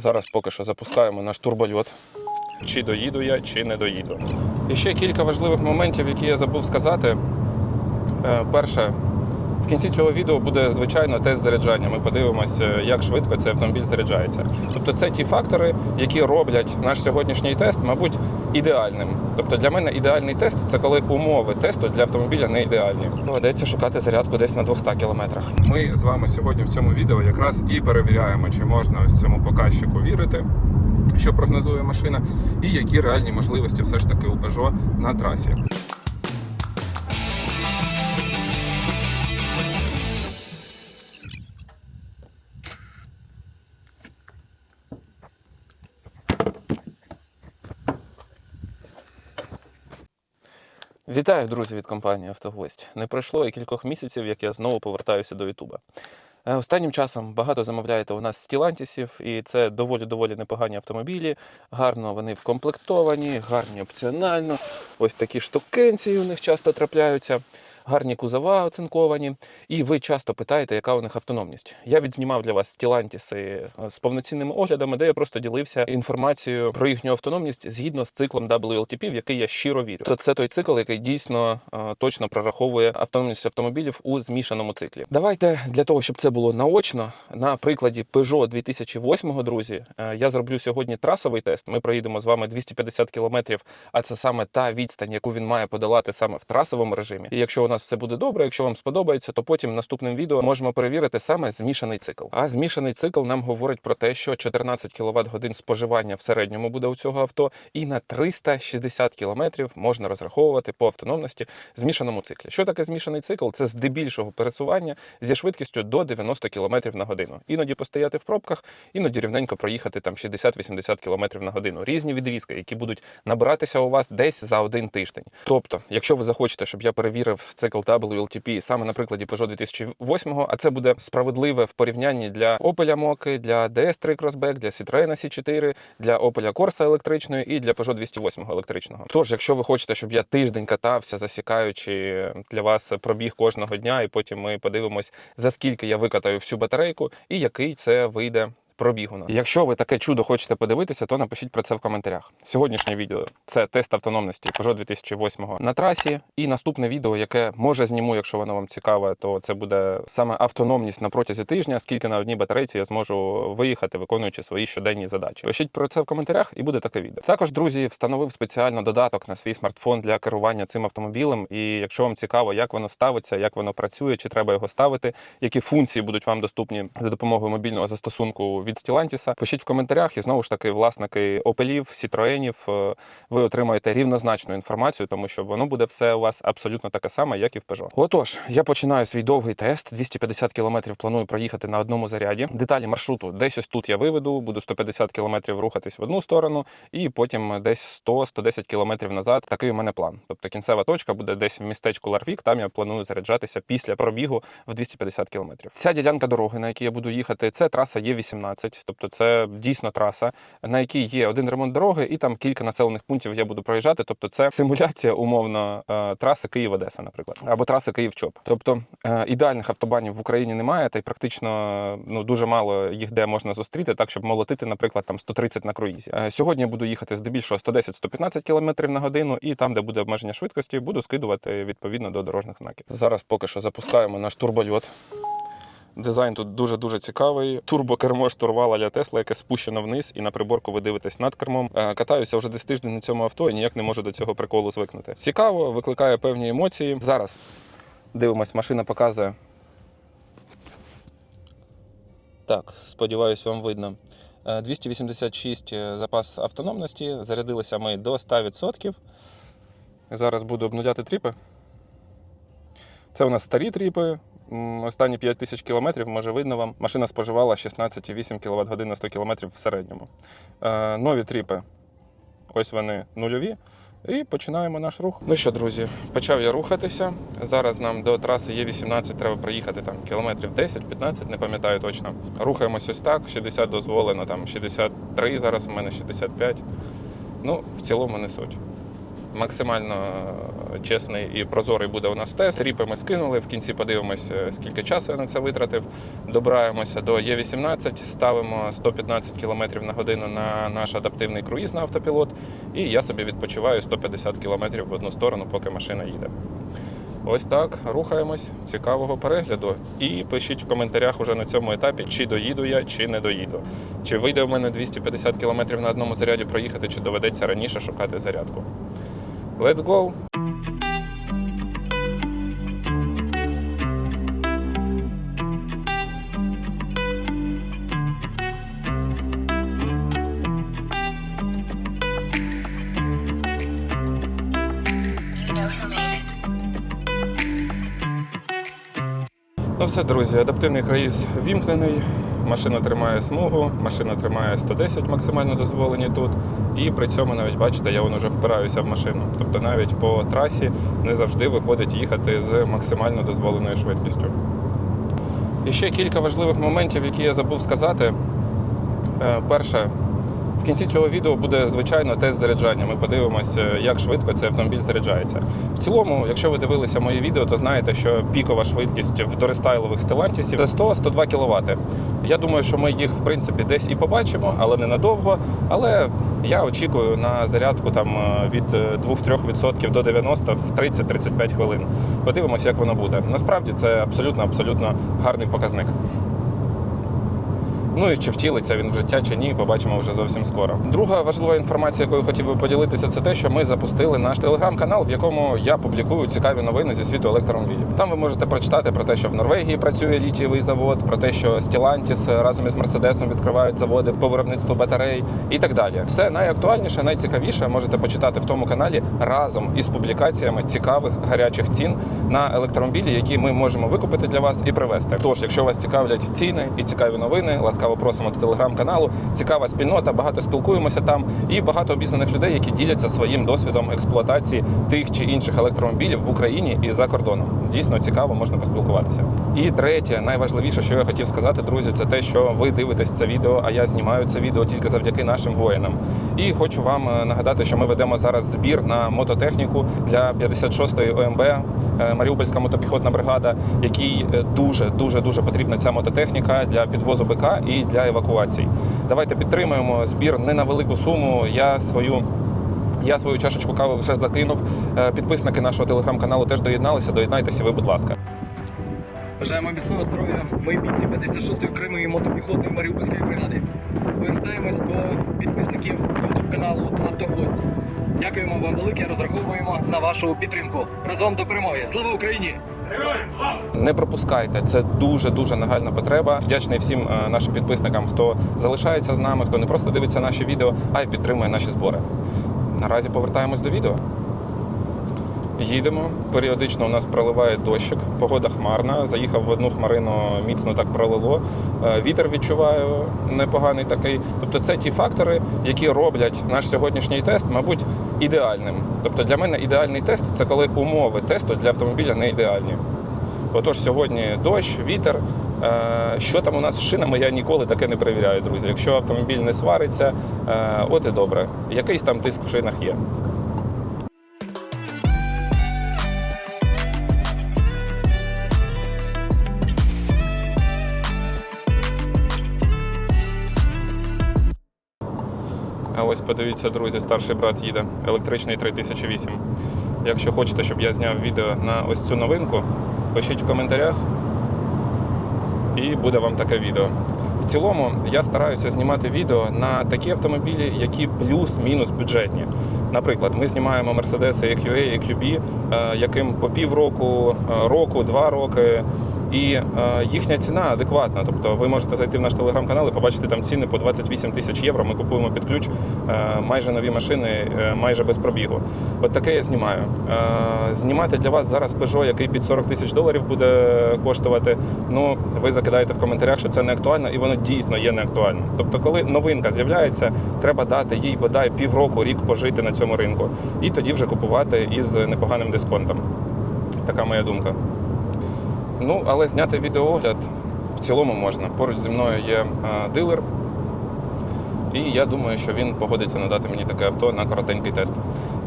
Зараз поки що запускаємо наш турбольот. Чи доїду я, чи не доїду. І ще кілька важливих моментів, які я забув сказати. Е, Перше, в кінці цього відео буде звичайно тест заряджання. Ми подивимося, як швидко цей автомобіль заряджається. Тобто, це ті фактори, які роблять наш сьогоднішній тест, мабуть, ідеальним. Тобто для мене ідеальний тест це коли умови тесту для автомобіля не ідеальні. Доведеться шукати зарядку десь на 200 кілометрах. Ми з вами сьогодні в цьому відео якраз і перевіряємо, чи можна ось цьому показчику вірити. Що прогнозує машина, і які реальні можливості все ж таки у Peugeot на трасі. Вітаю, друзі, від компанії Автогость. Не пройшло і кількох місяців, як я знову повертаюся до Ютуба. Е, Останнім часом багато замовляєте у нас стілантісів, і це доволі доволі непогані автомобілі. Гарно вони вкомплектовані, гарні опціонально. Ось такі штукенці у них часто трапляються. Гарні кузова оцинковані, і ви часто питаєте, яка у них автономність. Я відзнімав для вас стілантіси е, з повноцінними оглядами, де я просто ділився інформацією про їхню автономність згідно з циклом WLTP, в який я щиро вірю. То це той цикл, який дійсно е, точно прораховує автономність автомобілів у змішаному циклі. Давайте для того, щоб це було наочно, на прикладі Peugeot 2008, друзі, е, я зроблю сьогодні трасовий тест. Ми проїдемо з вами 250 кілометрів, а це саме та відстань, яку він має подолати саме в трасовому режимі. І якщо нас все буде добре, якщо вам сподобається, то потім наступним відео можемо перевірити саме змішаний цикл. А змішаний цикл нам говорить про те, що 14 кВт годин споживання в середньому буде у цього авто, і на 360 км можна розраховувати по автономності змішаному циклі. Що таке змішаний цикл? Це здебільшого пересування зі швидкістю до 90 км на годину. Іноді постояти в пробках, іноді рівненько проїхати там 60-80 км на годину. Різні відрізки, які будуть набиратися у вас десь за один тиждень. Тобто, якщо ви захочете, щоб я перевірив цикл WLTP саме на прикладі Peugeot 2008, а це буде справедливе в порівнянні для Opel Mokka, для DS3 Crossback, для Citroen C4, для Opel Corsa електричної і для Peugeot 208 електричного. Тож, якщо ви хочете, щоб я тиждень катався, засікаючи для вас пробіг кожного дня, і потім ми подивимось, за скільки я викатаю всю батарейку і який це вийде пробігу. Якщо ви таке чудо хочете подивитися, то напишіть про це в коментарях. Сьогоднішнє відео це тест автономності Peugeot 2008 на трасі. І наступне відео, яке може зніму, якщо воно вам цікаве, то це буде саме автономність на протязі тижня, скільки на одній батарейці я зможу виїхати, виконуючи свої щоденні задачі. Пишіть про це в коментарях, і буде таке відео. Також, друзі, встановив спеціально додаток на свій смартфон для керування цим автомобілем. І якщо вам цікаво, як воно ставиться, як воно працює, чи треба його ставити, які функції будуть вам доступні за допомогою мобільного застосунку від Stellantis, пишіть в коментарях. І знову ж таки, власники Opelів, Citroenів, е, ви отримаєте рівнозначну інформацію, тому що воно буде все у вас абсолютно таке саме, як і в Peugeot. Отож, я починаю свій довгий тест. 250 км планую проїхати на одному заряді. Деталі маршруту десь ось тут я виведу, буду 150 км рухатись в одну сторону, і потім десь 100-110 км назад. Такий у мене план. Тобто кінцева точка буде десь в містечку Ларвік. Там я планую заряджатися після пробігу в 250 км. Ця ділянка дороги, на якій я буду їхати, це траса Є18. Тобто, це дійсно траса, на якій є один ремонт дороги, і там кілька населених пунктів я буду проїжджати. Тобто, це симуляція умовно е, траси Київ-Одеса, наприклад, або траси Київ-Чоп. Тобто е, ідеальних автобанів в Україні немає, та й практично ну дуже мало їх де можна зустріти, так щоб молотити, наприклад, там 130 на круїзі. Е, Сьогодні я буду їхати здебільшого 110-115 км на годину, і там, де буде обмеження швидкості, буду скидувати відповідно до дорожніх знаків. Зараз поки що запускаємо наш турбольот. Дизайн тут дуже-дуже цікавий. Турбокермо штурвала для Тесла, яке спущено вниз, і на приборку ви дивитесь над кермом. Е, Катаюся вже десь тиждень на цьому авто і ніяк не можу до цього приколу звикнути. Цікаво, викликає певні емоції. Зараз дивимось, машина показує. Так, сподіваюсь, вам видно. Е, 286 запас автономності. Зарядилися ми до 100%. Зараз буду обнуляти тріпи. Це у нас старі тріпи. Останні 5 тисяч кілометрів, може видно вам. Машина споживала 16,8 кВт годин на 100 км в середньому. Е, нові тріпи. Ось вони нульові. І починаємо наш рух. Ну що, друзі, почав я рухатися. Зараз нам до траси Є18 треба проїхати там кілометрів 10-15, не пам'ятаю точно. Рухаємось ось так, 60 дозволено, там 63, зараз у мене 65. Ну, в цілому не суть. Максимально е, чесний і прозорий буде у нас тест. Ріпи ми скинули. В кінці подивимося, е, скільки часу я на це витратив. Добираємося до Є18, ставимо 115 км на годину на наш адаптивний круїз на автопілот. І я собі відпочиваю 150 км в одну сторону, поки машина їде. Ось так, рухаємось. Цікавого перегляду. І пишіть в коментарях уже на цьому етапі, чи доїду я, чи не доїду. Чи вийде в мене 250 км на одному заряді проїхати, чи доведеться раніше шукати зарядку. Let's go! Все, друзі, адаптивний круїз вімкнений. Машина тримає смугу, машина тримає 110 максимально дозволені тут. І при цьому навіть бачите, я вон уже впираюся в машину. Тобто навіть по трасі не завжди виходить їхати з максимально дозволеною швидкістю. І ще кілька важливих моментів, які я забув сказати. Е, Перше, в кінці цього відео буде звичайно тест заряджання. Ми подивимося, як швидко цей автомобіль заряджається. В цілому, якщо ви дивилися мої відео, то знаєте, що пікова швидкість в дорестайлових стелантісів це 100-102 кВт. Я думаю, що ми їх в принципі десь і побачимо, але ненадовго. Але я очікую на зарядку там е, від е, 2-3% до 90 в 30-35 хвилин. Подивимося, як воно буде. Насправді це абсолютно абсолютно гарний показник. Ну і чи втілиться він в життя чи ні, побачимо вже зовсім скоро. Друга важлива інформація, якою хотів би поділитися, це те, що ми запустили наш телеграм-канал, в якому я публікую цікаві новини зі світу електромобілів. Там ви можете прочитати про те, що в Норвегії працює літієвий завод, про те, що Stellantis разом із Мерседесом відкривають заводи по виробництву батарей і так далі. Все найактуальніше, найцікавіше можете почитати в тому каналі разом із публікаціями цікавих гарячих цін на електромобілі, які ми можемо викупити для вас і привезти. Тож, якщо вас цікавлять ціни і цікаві новини, ласкаво просимо до телеграм-каналу. Цікава спільнота, багато спілкуємося там, і багато обізнаних людей, які діляться своїм досвідом експлуатації тих чи інших електромобілів в Україні і за кордоном. Дійсно цікаво, можна поспілкуватися. І третє, найважливіше, що я хотів сказати, друзі, це те, що ви дивитесь це відео, а я знімаю це відео тільки завдяки нашим воїнам. І хочу вам е, нагадати, що ми ведемо зараз збір на мототехніку для 56-ї ОМБ е, Маріупольська мотопіхотна бригада, якій е, дуже дуже дуже потрібна ця мототехніка для підвозу БК і для евакуацій. Давайте підтримуємо збір не на велику суму. Я свою. Я свою чашечку кави вже закинув. Е, Підписники нашого телеграм-каналу теж доєдналися. Доєднайтеся, ви, будь ласка. Бажаємо міцного здоров'я. Ми бійці 56-ї окремої мотопіхотної Маріупольської бригади. Звертаємось до підписників YouTube каналу Автогвоздь. Дякуємо вам велике, розраховуємо на вашу підтримку. Разом до перемоги. Слава Україні! Не пропускайте, це дуже дуже нагальна потреба. Вдячний всім е, нашим підписникам, хто залишається з нами, хто не просто дивиться наші відео, а й підтримує наші збори. Наразі повертаємось до відео. Їдемо. Періодично у нас проливає дощик, погода хмарна. Заїхав в одну хмарину, міцно так пролило. Е, Вітер відчуваю непоганий такий. Тобто, це ті фактори, які роблять наш сьогоднішній тест, мабуть, ідеальним. Тобто для мене ідеальний тест це коли умови тесту для автомобіля не ідеальні. Отож, сьогодні дощ, вітер. Е, Що там у нас з шинами, я ніколи таке не перевіряю, друзі. Якщо автомобіль не свариться, е, от і добре. Якийсь там тиск в шинах є. Подивіться, друзі, старший брат їде. Електричний 3008. Якщо хочете, щоб я зняв відео на ось цю новинку, пишіть в коментарях і буде вам таке відео. В цілому я стараюся знімати відео на такі автомобілі, які плюс-мінус бюджетні. Наприклад, ми знімаємо Mercedes EQA, EQB, е, яким по півроку, е, року, два роки. І е, їхня ціна адекватна. Тобто ви можете зайти в наш телеграм-канал і побачити там ціни по 28 тисяч євро. Ми купуємо під ключ е, майже нові машини, е, майже без пробігу. От таке я знімаю. Е, знімати для вас зараз Peugeot, який під 40 тисяч доларів буде коштувати. Ну, ви закидаєте в коментарях, що це не актуально, і воно дійсно є не актуально. Тобто, коли новинка з'являється, треба дати їй бодай півроку, рік пожити на цьому ринку, і тоді вже купувати із непоганим дисконтом. Така моя думка. Ну, але зняти відеоогляд в цілому можна. Поруч зі мною є е, дилер. І я думаю, що він погодиться надати мені таке авто на коротенький тест.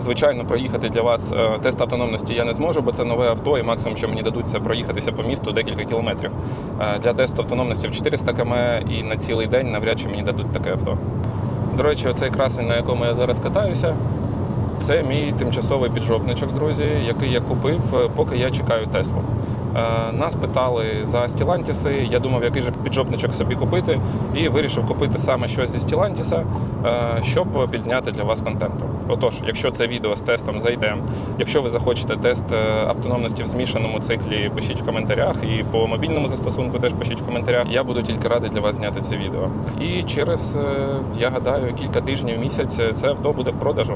Звичайно, проїхати для вас е, тест автономності я не зможу, бо це нове авто, і максимум, що мені дадуть, це проїхатися по місту декілька кілометрів. Е, Для тесту автономності в 400 км і на цілий день навряд чи мені дадуть таке авто. До речі, оцей красень, на якому я зараз катаюся, це мій тимчасовий піджопничок, друзі, який я купив, е, поки я чекаю Теслу. Е, Нас питали за стілантіси. Я думав, який же піджопничок собі купити, і вирішив купити саме щось зі стілантіса, е, щоб підзняти для вас контенту. Отож, якщо це відео з тестом зайде, якщо ви захочете тест автономності в змішаному циклі, пишіть в коментарях, і по мобільному застосунку теж пишіть в коментарях. Я буду тільки радий для вас зняти це відео. І через, я гадаю, кілька тижнів місяць це авто буде в продажу.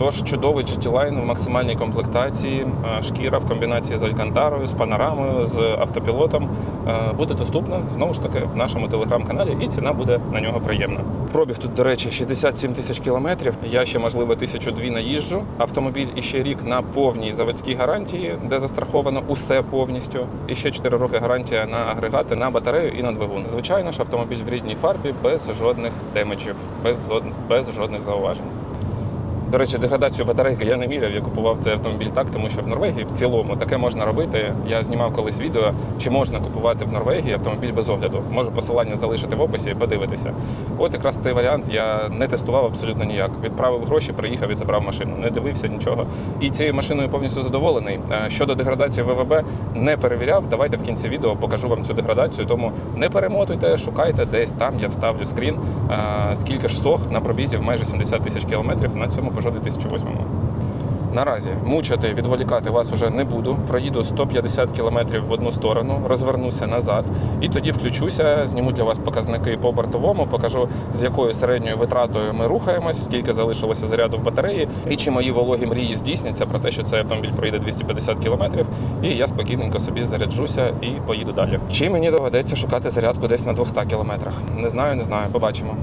Тож чудовий GT-Line в максимальній комплектації, е, шкіра в комбінації з алькантарою, з панорамою, з автопілотом е, буде доступна знову ж таки в нашому телеграм-каналі, і ціна буде на нього приємна. Пробіг тут, до речі, 67 тисяч кілометрів. Я ще, можливо, тисячу дві наїжджу. Автомобіль іще рік на повній заводській гарантії, де застраховано усе повністю. І ще 4 роки гарантія на агрегати, на батарею і на двигун. Звичайно ж, автомобіль в рідній фарбі без жодних демеджів, без, без жодних зауважень. До речі, деградацію батарейки я не міряв, я купував цей автомобіль так, тому що в Норвегії в цілому таке можна робити. Я знімав колись відео, чи можна купувати в Норвегії автомобіль без огляду. Можу посилання залишити в описі і подивитися. От якраз цей варіант я не тестував абсолютно ніяк. Відправив гроші, приїхав і забрав машину. Не дивився нічого. І цією машиною повністю задоволений. Е, Щодо деградації ВВБ не перевіряв. Давайте в кінці відео покажу вам цю деградацію. Тому не перемотуйте, шукайте десь там. Я вставлю скрін. е, Скільки ж сох на пробізі в майже 70 тисяч кілометрів на цьому Peugeot 2008. Наразі мучити, відволікати вас уже не буду. Проїду 150 кілометрів в одну сторону, розвернуся назад і тоді включуся, зніму для вас показники по бортовому, покажу з якою середньою витратою ми рухаємось, скільки залишилося заряду в батареї, і чи мої вологі мрії здійсняться про те, що цей автомобіль проїде 250 кілометрів, і я спокійненько собі заряджуся і поїду далі. Чи мені доведеться шукати зарядку десь на 200 кілометрах? Не знаю, не знаю, побачимо.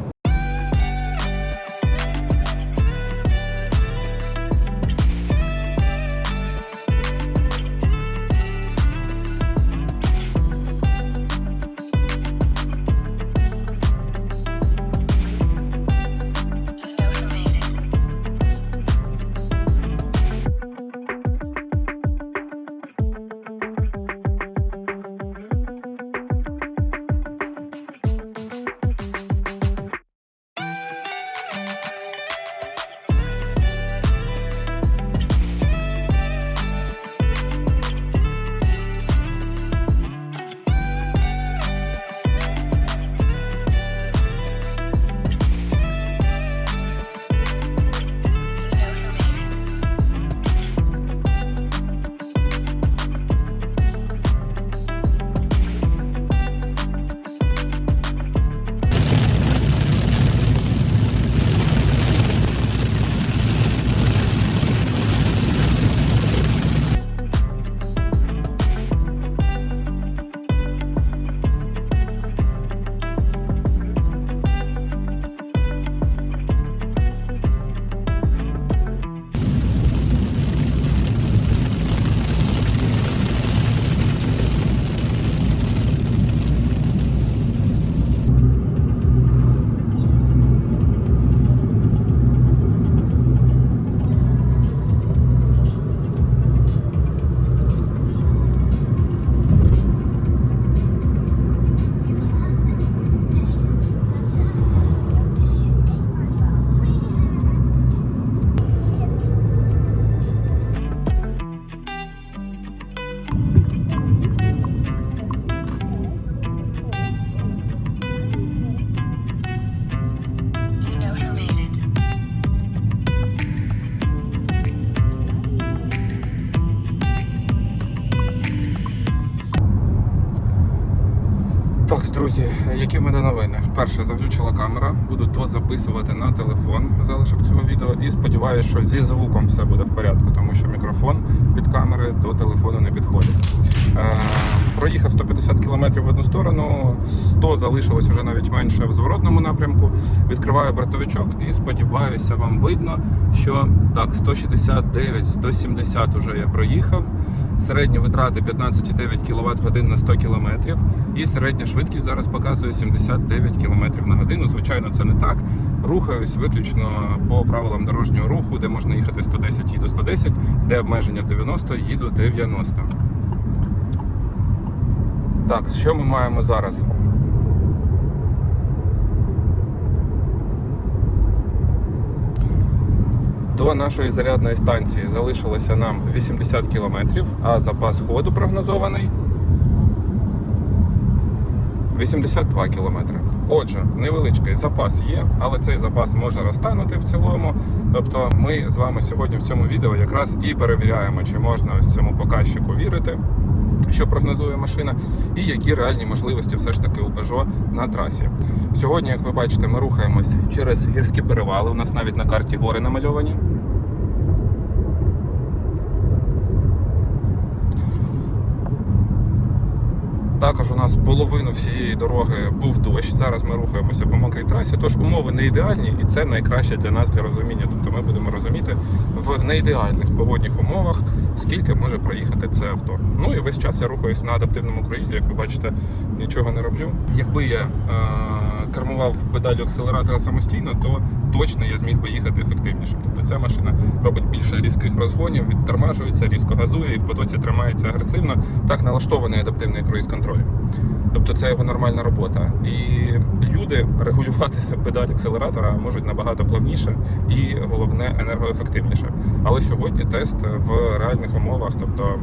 Так, друзі, які в мене новини? Перше, заглючила камера, буду дозаписувати на телефон залишок цього відео і сподіваюся, що зі звуком все буде в порядку, тому що мікрофон від камери до телефону не підходить. Проїхав 150 км в одну сторону, 100 залишилось вже навіть менше в зворотному напрямку. Відкриваю бортовичок і сподіваюся, вам видно, що так, 169-170 вже я проїхав. Середні витрати 15,9 кВт годин на 100 км. І середня швидкість зараз показує 79 км на годину. Звичайно, це не так. Рухаюсь виключно по правилам дорожнього руху, де можна їхати 110, їду 110, де обмеження 90, їду 90. Так, що ми маємо зараз? До нашої зарядної станції залишилося нам 80 кілометрів, а запас ходу прогнозований 82 кілометри. Отже, невеличкий запас є, але цей запас може розтанути в цілому. Тобто, ми з вами сьогодні в цьому відео якраз і перевіряємо, чи можна ось цьому показчику вірити, що прогнозує машина, і які реальні можливості все ж таки у Peugeot на трасі. Сьогодні, як ви бачите, ми рухаємось через гірські перевали. У нас навіть на карті гори намальовані. Також у нас половину всієї дороги був дощ. Зараз ми рухаємося по мокрій трасі, тож умови не ідеальні, і це найкраще для нас для розуміння. Тобто ми будемо розуміти в неідеальних погодних умовах, скільки може проїхати це авто. Ну і весь час я рухаюсь на адаптивному круїзі, як ви бачите, нічого не роблю. Якби я е- кермував педалю акселератора самостійно, то точно я зміг би їхати ефективніше. Тобто ця машина робить більше різких розгонів, відтормажується, різко газує і в потоці тримається агресивно. Так налаштований адаптивний круїз-контроль. Тобто це його нормальна робота. І люди регулюватися педаль акселератора можуть набагато плавніше і головне енергоефективніше. Але сьогодні тест в реальних умовах, тобто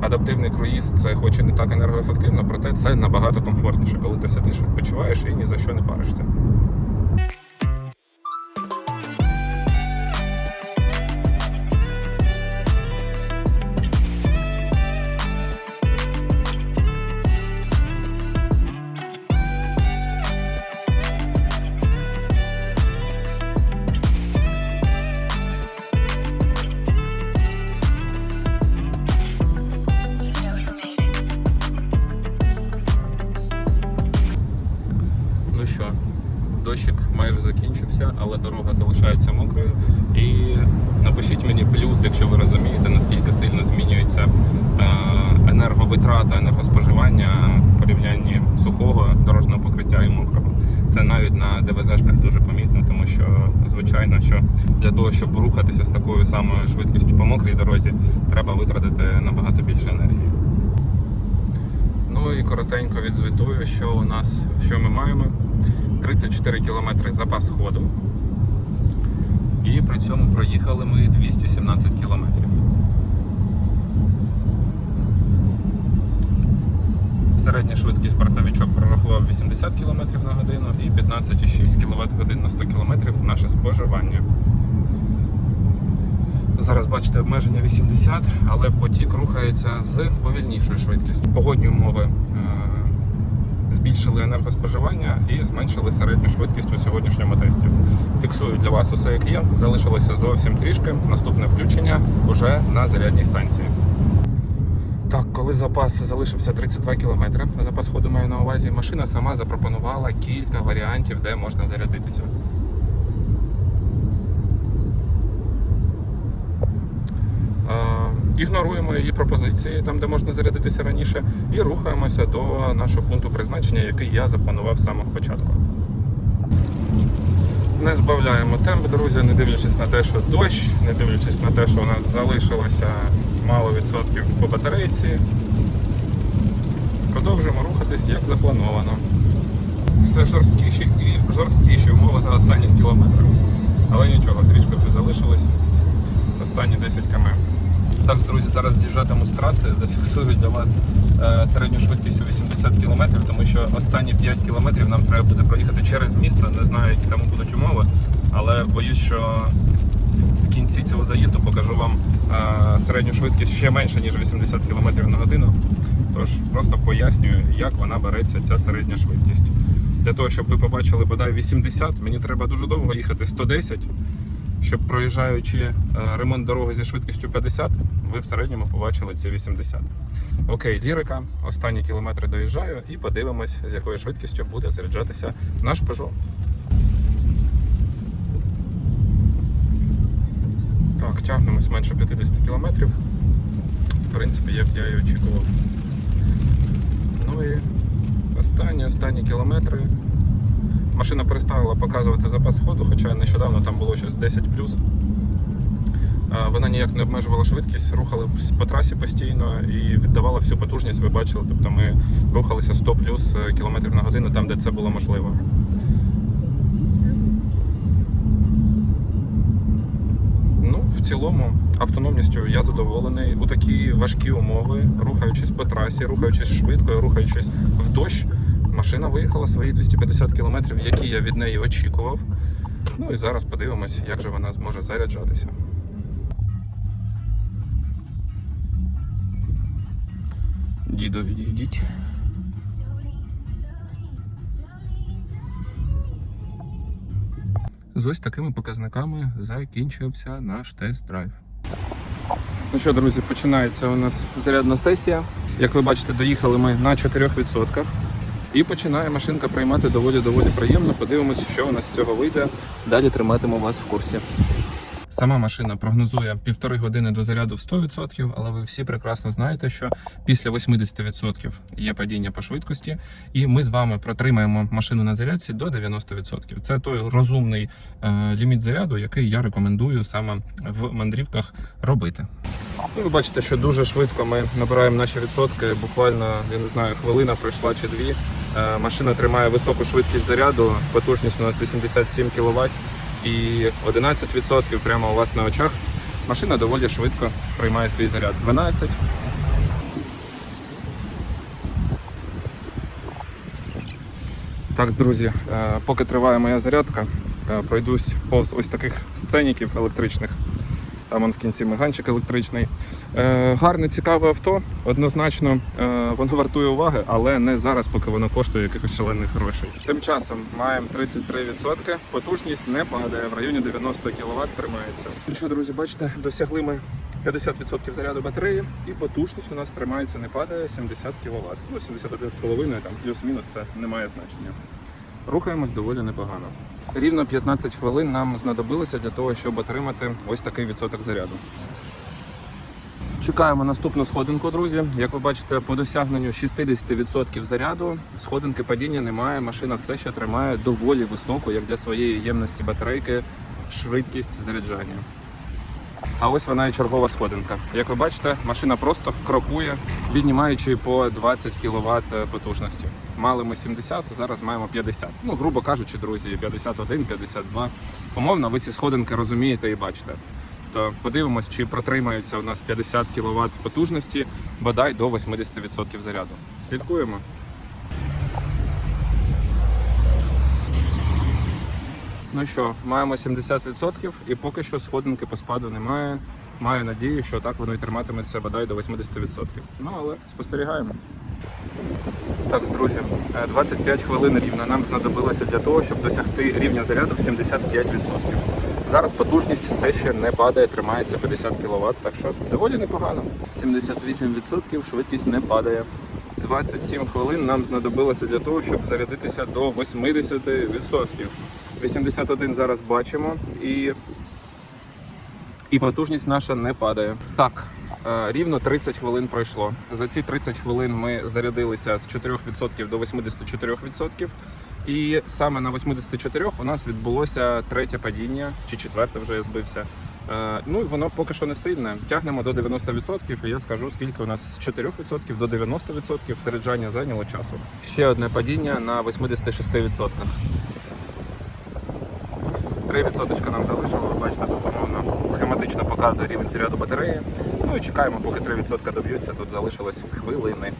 адаптивний круїз, це хоч і не так енергоефективно, проте це набагато комфортніше, коли ти сидиш, відпочиваєш і ні за що не паришся. Щоб рухатися з такою самою швидкістю по мокрій дорозі, треба витратити набагато більше енергії. Ну і коротенько відзвітую, що у нас, що ми маємо. 34 кілометри запас ходу. І при цьому проїхали ми 217 кілометрів. Середня швидкість бортовичок прорахував 80 км на годину і 15,6 кВт годин на 100 км наше споживання. Зараз бачите обмеження 80, але потік рухається з повільнішою швидкістю. Погодні умови е, збільшили енергоспоживання і зменшили середню швидкість у сьогоднішньому тесті. Фіксую для вас усе як є. Залишилося зовсім трішки. Наступне включення уже на зарядній станції. Так, коли запас залишився 32 км, запас ходу маю на увазі, машина сама запропонувала кілька варіантів, де можна зарядитися. Е, Ігноруємо її пропозиції, там де можна зарядитися раніше, і рухаємося до нашого пункту призначення, який я запланував з самого початку. Не збавляємо темп, друзі, не дивлячись на те, що дощ, не дивлячись на те, що у нас залишилося мало відсотків по батарейці. Продовжуємо рухатись як заплановано. Все жорсткіші і жорсткіші умови на останніх кілометрах. Але нічого, трішки вже залишилось. Останні 10 км. Так, друзі, зараз з'їжджатиму з траси, зафіксую для вас е, середню швидкість у 80 км, тому що останні 5 км нам треба буде проїхати через місто. Не знаю, які там будуть умови, але боюсь, що в кінці цього заїзду покажу вам е, середню швидкість ще менше, ніж 80 км на годину. Тож просто пояснюю, як вона береться, ця середня швидкість. Для того, щоб ви побачили бодай 80, мені треба дуже довго їхати 110. Щоб проїжджаючи е, ремонт дороги зі швидкістю 50, ви в середньому побачили ці 80. Окей, лірика. Останні кілометри доїжджаю і подивимось, з якою швидкістю буде заряджатися наш Peugeot. Так, тягнемось менше 50 кілометрів. В принципі, як я і очікував. Ну і останні, останні кілометри. Машина перестала показувати запас ходу, хоча нещодавно там було щось 10 Вона ніяк не обмежувала швидкість, рухали по трасі постійно і віддавала всю потужність. Ви бачили, тобто ми рухалися 100 плюс кілометрів на годину там, де це було можливо. Ну, в цілому, автономністю я задоволений. У такі важкі умови, рухаючись по трасі, рухаючись швидко, рухаючись в дощ, машина виїхала свої 250 кілометрів, які я від неї очікував. Ну і зараз подивимось, як же вона зможе заряджатися. Дідо, відійдіть. З ось такими показниками закінчився наш тест-драйв. Ну що, друзі, починається у нас зарядна сесія. Як ви бачите, доїхали ми на 4%. І починає машинка приймати доволі-доволі приємно. Подивимося, що у нас з цього вийде. Далі триматиму вас в курсі. Сама машина прогнозує півтори години до заряду в 100%, але ви всі прекрасно знаєте, що після 80% є падіння по швидкості, і ми з вами протримаємо машину на зарядці до 90%. Це той розумний е, ліміт заряду, який я рекомендую саме в мандрівках робити. Ну, ви бачите, що дуже швидко ми набираємо наші відсотки. Буквально я не знаю, хвилина пройшла чи дві. Е, Машина тримає високу швидкість заряду, потужність у нас 87 кВт і 11% прямо у вас на очах. Машина доволі швидко приймає свій заряд. 12. Так, друзі, е, поки триває моя зарядка, е, пройдусь повз ось таких сценіків електричних. Там он в кінці миганчик електричний. Е, гарне, цікаве авто. Однозначно е, воно вартує уваги, але не зараз, поки воно коштує якихось шалених грошей. Тим часом маємо 33%. Потужність не падає, в районі 90 кВт тримається. Ну що, друзі, бачите, досягли ми 50% заряду батареї, і потужність у нас тримається, не падає 70 кВт. Ну, 71,5, там плюс-мінус це не має значення. Рухаємось доволі непогано. Рівно 15 хвилин нам знадобилося для того, щоб отримати ось такий відсоток заряду. Чекаємо наступну сходинку, друзі. Як ви бачите, по досягненню 60% заряду сходинки падіння немає. Машина все ще тримає доволі високу, як для своєї ємності батарейки, швидкість заряджання. А ось вона і чергова сходинка. Як ви бачите, машина просто крокує, віднімаючи по 20 кВт потужності. Мали ми 70, а зараз маємо 50. Ну, грубо кажучи, друзі, 51, 52. Умовно, ви ці сходинки розумієте і бачите. То подивимось, чи протримаються у нас 50 кВт потужності, бодай до 80% заряду. Слідкуємо. Ну що, маємо 70% і поки що сходинки по спаду немає. Маю надію, що так воно і триматиметься бодай до 80%. Ну але спостерігаємо. Так, друзі, е, 25 хвилин рівно нам знадобилося для того, щоб досягти рівня заряду в 75%. Зараз потужність все ще не падає, тримається 50 кВт, так що доволі непогано. 78% швидкість не падає. 27 хвилин нам знадобилося для того, щоб зарядитися до 80%. 81 зараз бачимо і, і потужність наша не падає. Так, е, рівно 30 хвилин пройшло. За ці 30 хвилин ми зарядилися з 4% до 84%. І саме на 84 у нас відбулося третє падіння, чи четверте вже я збився. Е, Ну і воно поки що не сильне. Тягнемо до 90%, і я скажу, скільки у нас з 4% до 90% заряджання зайняло часу. Ще одне падіння на 86%. 3% нам залишило, бачите, тут умовно схематично показує рівень заряду батареї. Ну і чекаємо, поки 3% доб'ються, тут залишилось хвилини.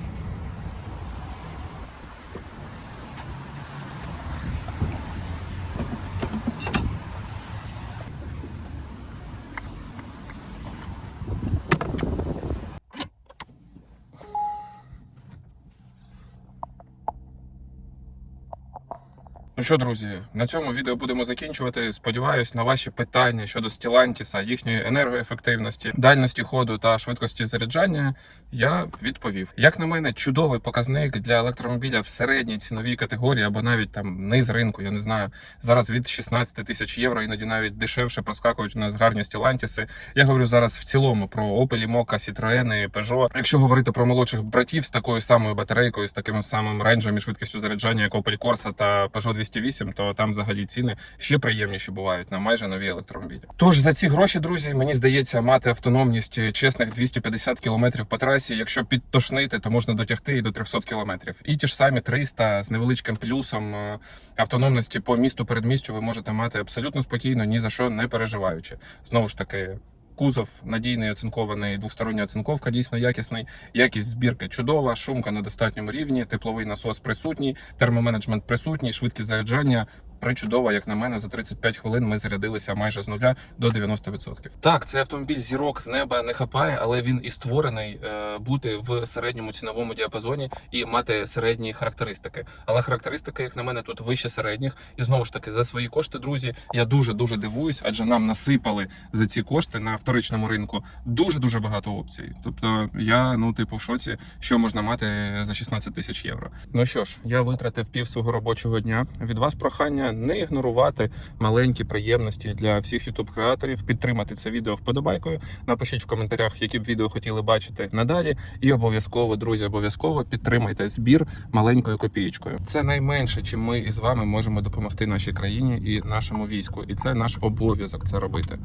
Ну що, друзі, на цьому відео будемо закінчувати. Сподіваюсь на ваші питання щодо Stellantis, їхньої енергоефективності, дальності ходу та швидкості заряджання. Я відповів. Як на мене, чудовий показник для електромобіля в середній ціновій категорії або навіть там низ ринку. Я не знаю. Зараз від 16 тисяч євро, іноді навіть дешевше проскакують у нас гарні Stellantis. Я говорю зараз в цілому про Opel, Mokka, Citroen, Peugeot. Якщо говорити про молодших братів з такою самою батарейкою, з таким самим рейнджем і швидкістю заряджання, як Opel Corsa та Peugeot 208, то там взагалі ціни ще приємніші бувають на майже нові електромобілі. Тож за ці гроші, друзі, мені здається, мати автономність чесних 250 км по трасі. Якщо підтошнити, то можна дотягти і до 300 км. І ті ж самі 300 з невеличким плюсом е, автономності по місту передмістю ви можете мати абсолютно спокійно, ні за що не переживаючи. Знову ж таки. Кузов надійний оцинкований, двостороння оцинковка дійсно якісний. Якість збірки чудова, шумка на достатньому рівні, тепловий насос присутній, термоменеджмент присутній, швидкість заряджання причудова, як на мене, за 35 хвилин ми зарядилися майже з нуля до 90%. Так, це автомобіль зірок з неба не хапає, але він і створений е, бути в середньому ціновому діапазоні і мати середні характеристики. Але характеристики, як на мене, тут вище середніх. І знову ж таки, за свої кошти, друзі, я дуже дуже дивуюсь, адже нам насипали за ці кошти на вторичному ринку дуже дуже багато опцій. Тобто я ну типу в шоці, що можна мати за 16 тисяч євро. Ну що ж, я витратив пів свого робочого дня. Від вас прохання не ігнорувати маленькі приємності для всіх youtube креаторів підтримати це відео вподобайкою. Напишіть в коментарях, які б відео хотіли бачити надалі. І обов'язково, друзі, обов'язково підтримайте збір маленькою копієчкою. Це найменше, чим ми із вами можемо допомогти нашій країні і нашому війську. І це наш обов'язок це робити.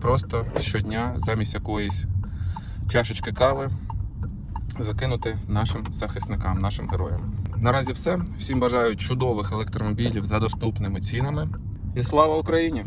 Просто щодня замість якоїсь чашечки кави. Закинути нашим захисникам, нашим героям. Наразі все. Всім бажаю чудових електромобілів за доступними цінами. І слава Україні!